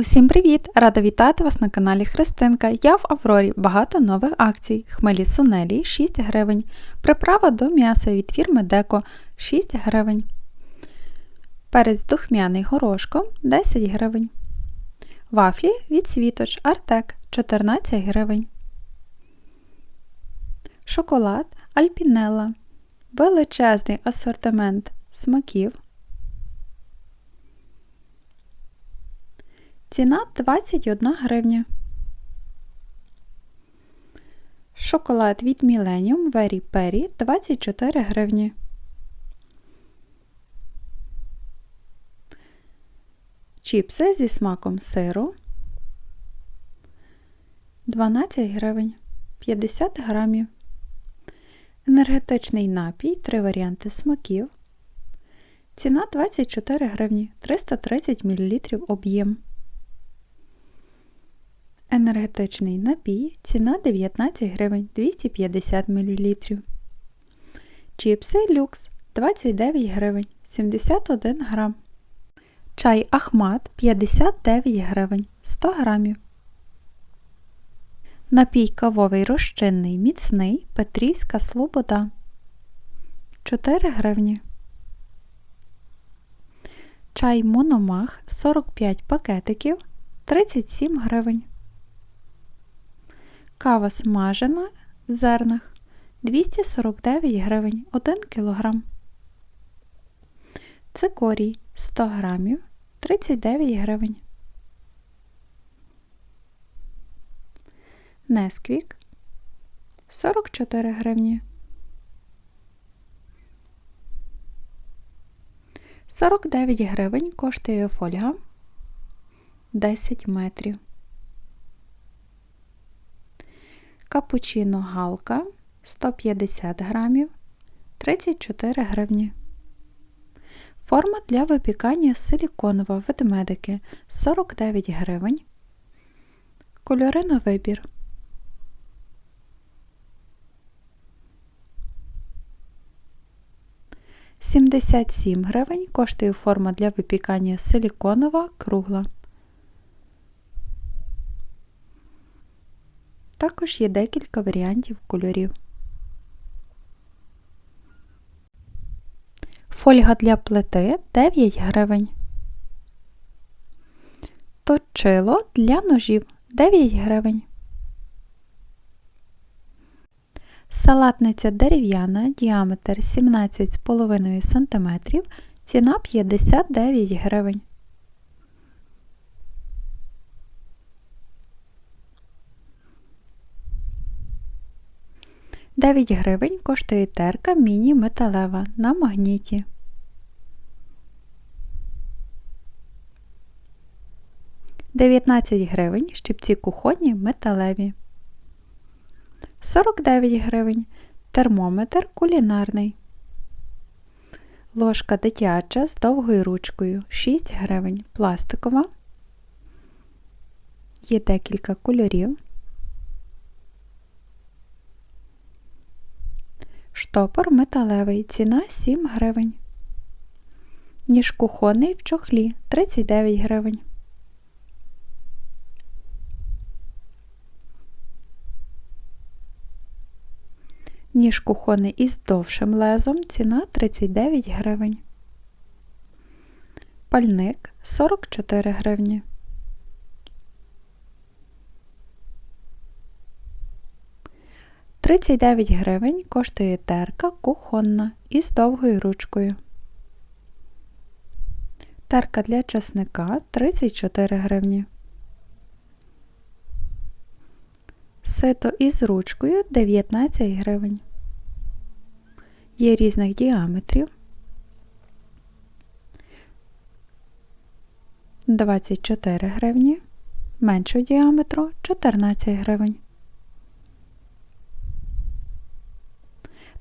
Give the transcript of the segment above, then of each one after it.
Усім привіт! Рада вітати вас на каналі Христинка. Я в Аврорі. Багато нових акцій. Хмелі сунелі 6 гривень. Приправа до м'яса від фірми Деко 6 гривень. Перець духмяний горошком 10 гривень. Вафлі від світоч Артек 14 гривень. Шоколад Альпінелла. Величезний асортимент смаків. Ціна 21 гривня. Шоколад від Millennium Very Perry 24 гривні. Чіпси зі смаком сиру 12 гривень 50 грамів. Енергетичний напій 3 варіанти смаків. Ціна 24 гривні 330 мл об'єм. Енергетичний напій. Ціна 19 гривень 250 мл. Чіпси люкс 29 гривень 71 грам. Чай Ахмат 59 гривень 100 грамів. Напій кавовий розчинний міцний Петрівська Слобода 4 гривні. Чай Мономах 45 пакетиків 37 гривень. Кава смажена в зернах 249 гривень 1 кг. Цикорій 100 грамів 39 гривень. Несквік 44 гривні. 49 гривень коштує фольга 10 метрів. Капучино галка 150 грамів 34 гривні. Форма для випікання силіконова ведмедики 49 гривень. Кольори на вибір. Сімдесят сім гривень коштує форма для випікання силіконова кругла. Також є декілька варіантів кольорів. Фольга для плити 9 гривень. Точило для ножів 9 гривень. Салатниця дерев'яна, діаметр 17,5 см, ціна 59 гривень. 9 гривень коштує терка міні-металева на магніті. Дев'ятнадцять гривень щипці кухонні металеві. 49 гривень термометр кулінарний. Ложка дитяча з довгою ручкою 6 гривень пластикова. Є декілька кольорів. Штопор металевий, ціна 7 гривень. Ніж кухонний в чохлі 39 гривень. Ніж кухонний із довшим лезом ціна 39 гривень. Пальник 44 гривні. 39 гривень коштує терка кухонна із довгою ручкою. Терка для часника 34 гривні. Сито із ручкою 19 гривень. Є різних діаметрів. 24 гривні. Меншого діаметру 14 гривень.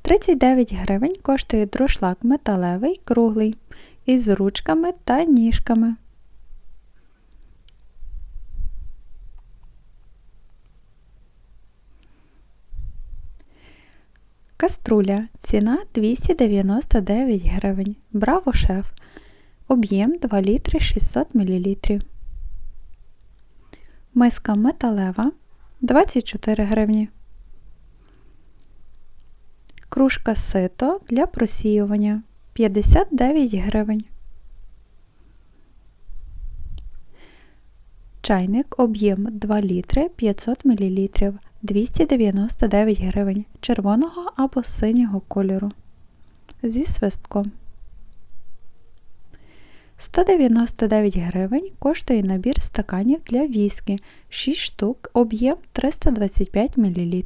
39 гривень коштує друшлак металевий круглий із ручками та ніжками. Каструля. Ціна 299 гривень. Браво шеф. Об'єм 2 літри 600 мл. Миска металева 24 гривні. Кружка сито для просіювання 59 гривень. Чайник об'єм 2 літри 500 мл 299 гривень червоного або синього кольору. Зі свистком. 199 гривень коштує набір стаканів для віскі 6 штук, об'єм 325 мл.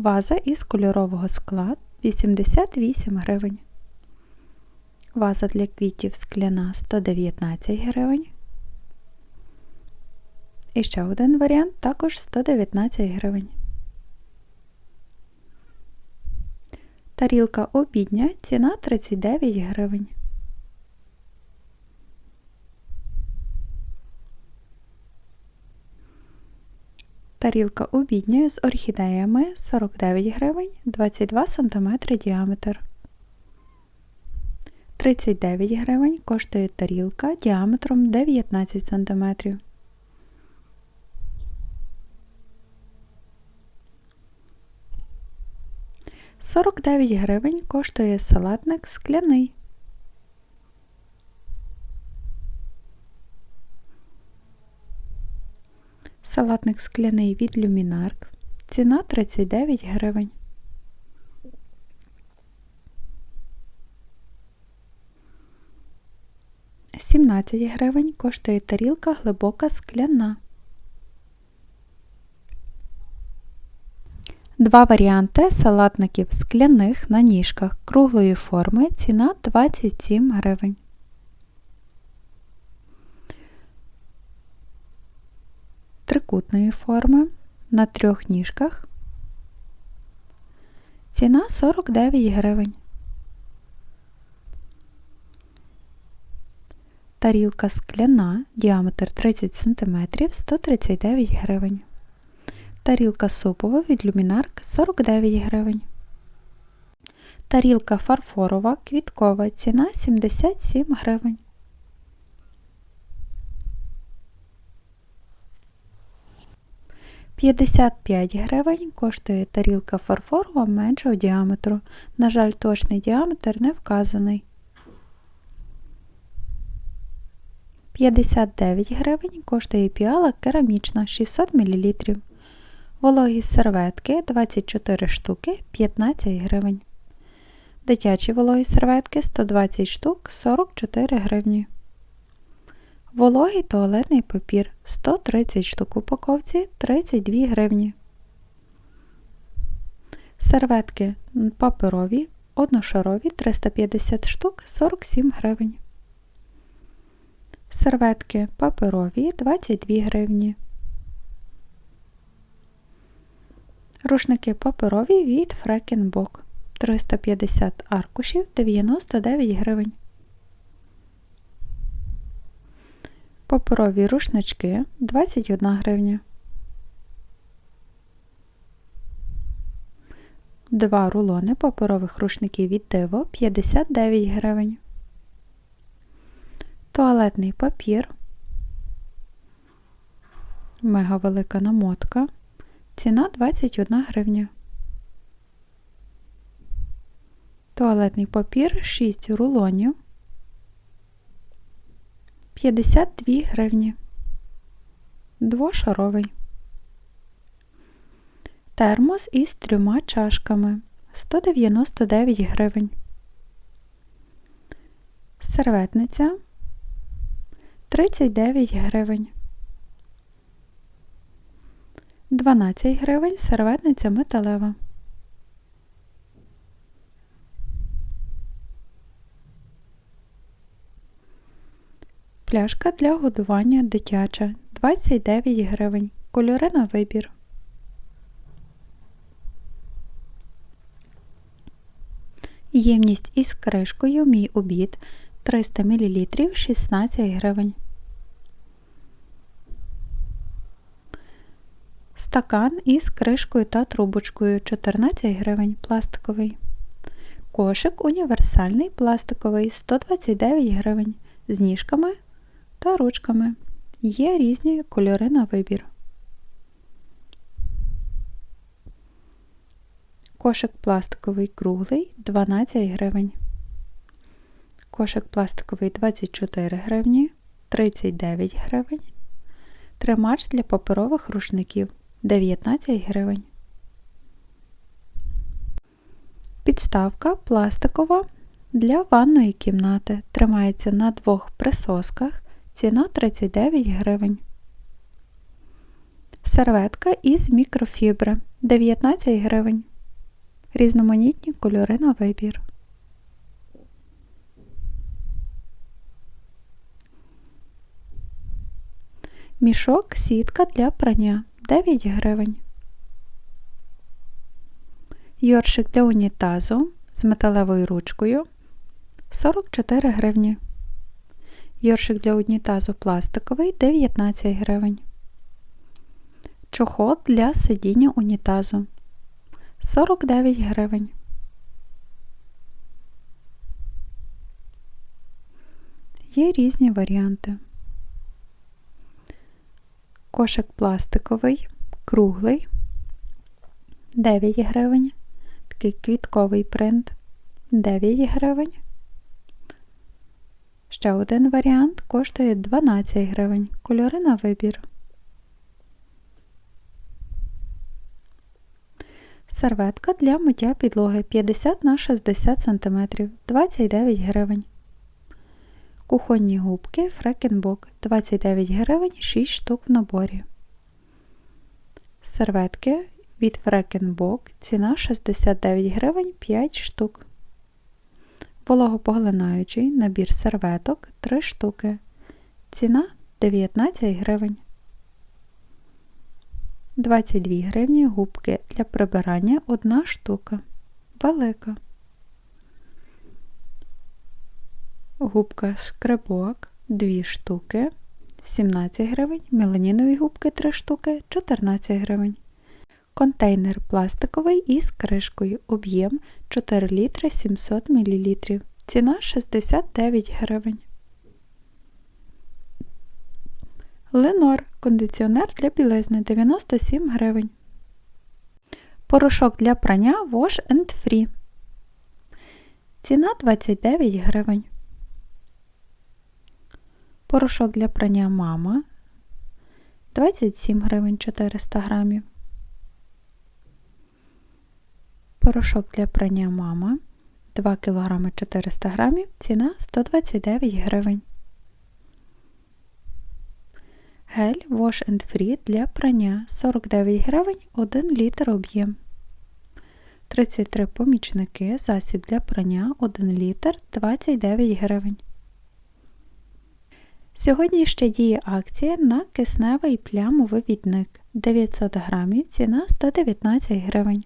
Ваза із кольорового скла 88 гривень. Ваза для квітів скляна 119 гривень. І ще один варіант також 119 гривень. Тарілка обідня ціна 39 гривень. Тарілка обідня з орхідеями 49 гривень 22 см діаметр. 39 гривень коштує тарілка діаметром 19 см. 49 гривень коштує салатник скляний. Салатник скляний від люмінарк. Ціна 39 гривень. Сімнадцять гривень коштує тарілка глибока скляна. Два варіанти салатників скляних на ніжках круглої форми. Ціна 27 гривень. Трикутної форми на трьох ніжках. Ціна 49 гривень. Тарілка скляна, діаметр 30 см 139 гривень. Тарілка супова від люмінарк 49 гривень. Тарілка фарфорова квіткова ціна 77 гривень. П'ятдесят п'ять гривень коштує тарілка фарфорова меншого діаметру. На жаль, точний діаметр не вказаний. 59 гривень коштує піала керамічна 600 мл. Вологі серветки 24 штуки 15 гривень. Дитячі вологі серветки 120 штук 44 гривні. Вологий туалетний папір 130 штук упаковці 32 гривні. Серветки паперові одношарові 350 штук 47 гривень. Серветки паперові 22 гривні. Рушники паперові від Фрекенбок 350 аркушів 99 гривень. Паперові рушнички 21 гривня. Два рулони паперових рушників від диво 59 гривень. Туалетний папір. Мега велика намотка. Ціна 21 гривня. Туалетний папір 6 рулонів. 52 гривні. Двошаровий. Термос із трьома чашками 199 гривень. Серветниця 39 гривень. 12 гривень серветниця металева. Пляшка для годування дитяча 29 гривень. Кольори на вибір. Ємність із кришкою Мій обід 300 мл 16 гривень. Стакан із кришкою та трубочкою 14 гривень пластиковий. Кошик універсальний пластиковий 129 гривень з ніжками та ручками. Є різні кольори на вибір. Кошик пластиковий круглий 12 гривень. Кошик пластиковий 24 гривні, 39 гривень. Тримач для паперових рушників 19 гривень. Підставка пластикова для ванної кімнати. Тримається на двох присосках. Ціна 39 гривень. Серветка із мікрофібри 19 гривень. Різноманітні кольори на вибір. Мішок сітка для прання 9 гривень. Йоршик для унітазу з металевою ручкою 44 гривні. Йоршик для унітазу пластиковий 19 гривень. Чохол для сидіння унітазу 49 гривень. Є різні варіанти. Кошик пластиковий, круглий 9 гривень. Такий квітковий принт 9 гривень. Ще один варіант коштує 12 гривень. Кольори на вибір. Серветка для миття підлоги 50 на 60 см 29 гривень. Кухонні губки Фрекенбок 29 гривень 6 штук в наборі. Серветки від Фрекенбок ціна 69 гривень 5 штук. Вологопоглинаючий набір серветок 3 штуки. Ціна 19 гривень. 22 гривні губки для прибирання 1 штука. Велика. Губка шкребок 2 штуки. 17 гривень. Меламінові губки 3 штуки 14 гривень. Контейнер пластиковий із кришкою. Об'єм 4 літри 700 мл. Ціна 69 гривень. Ленор кондиціонер для білизни 97 гривень. Порошок для прання Wash and Free. Ціна 29 гривень. Порошок для прання мама 27 гривень 400 грамів. Порошок для прання мама 2 кг 400 грамів, ціна 129 гривень. Гель Wash and Free для прання 49 гривень 1 літр об'єм. 33 помічники, засіб для прання 1 літр 29 гривень. Сьогодні ще діє акція на кисневий плямовий відник 900 грамів, ціна 119 гривень.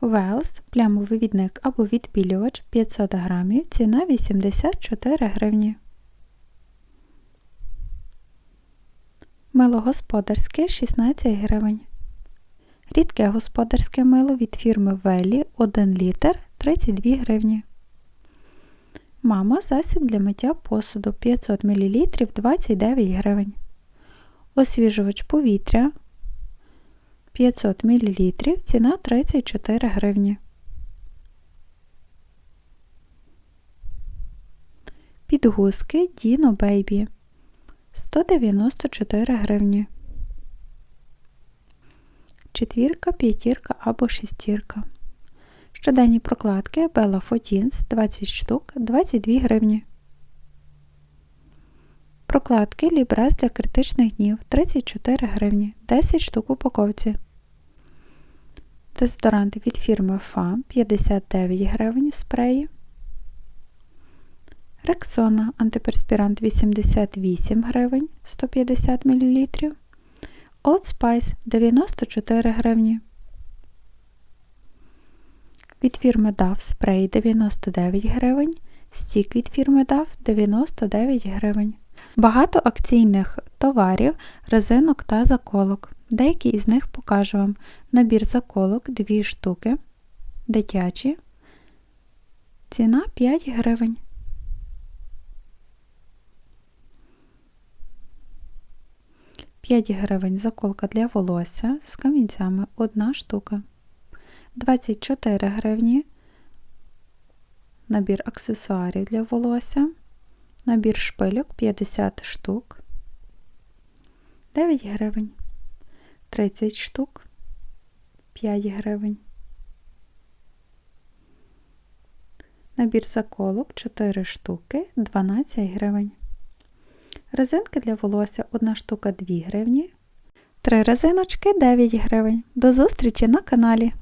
Велс, плямовий відник або відбілювач 500 грамів, ціна 84 гривні. Мило господарське 16 гривень. Рідке господарське мило від фірми Велі 1 літр 32 гривні. Мама засіб для миття посуду 500 мл 29 гривень. Освіжувач повітря 500 мл, ціна 34 гривні. Підгузки Dino Baby 194 гривні. Четвірка, п'ятірка або шестірка. Щоденні прокладки Bella Fotins 20 штук 22 гривні. Прокладки Лібрес для критичних днів 34 гривні, 10 штук упаковці. Дезодоранти від фірми FA 59 гривень спреї. Рексона антиперспірант 88 гривень 150 мл. Old Spice 94 гривні. Від фірми DAF спрей 99 гривень. Стік від фірми DAF 99 гривень. Багато акційних товарів, резинок та заколок. Деякі із них покажу вам. Набір заколок 2 штуки. Дитячі. Ціна 5 гривень. П'ять гривень заколка для волосся з камінцями одна штука. 24 гривні. Набір аксесуарів для волосся набір шпильок 50 штук, 9 гривень, 30 штук, 5 гривень. Набір заколок 4 штуки 12 гривень. Резинки для волосся 1 штука 2 гривні. 3 резиночки 9 гривень. До зустрічі на каналі!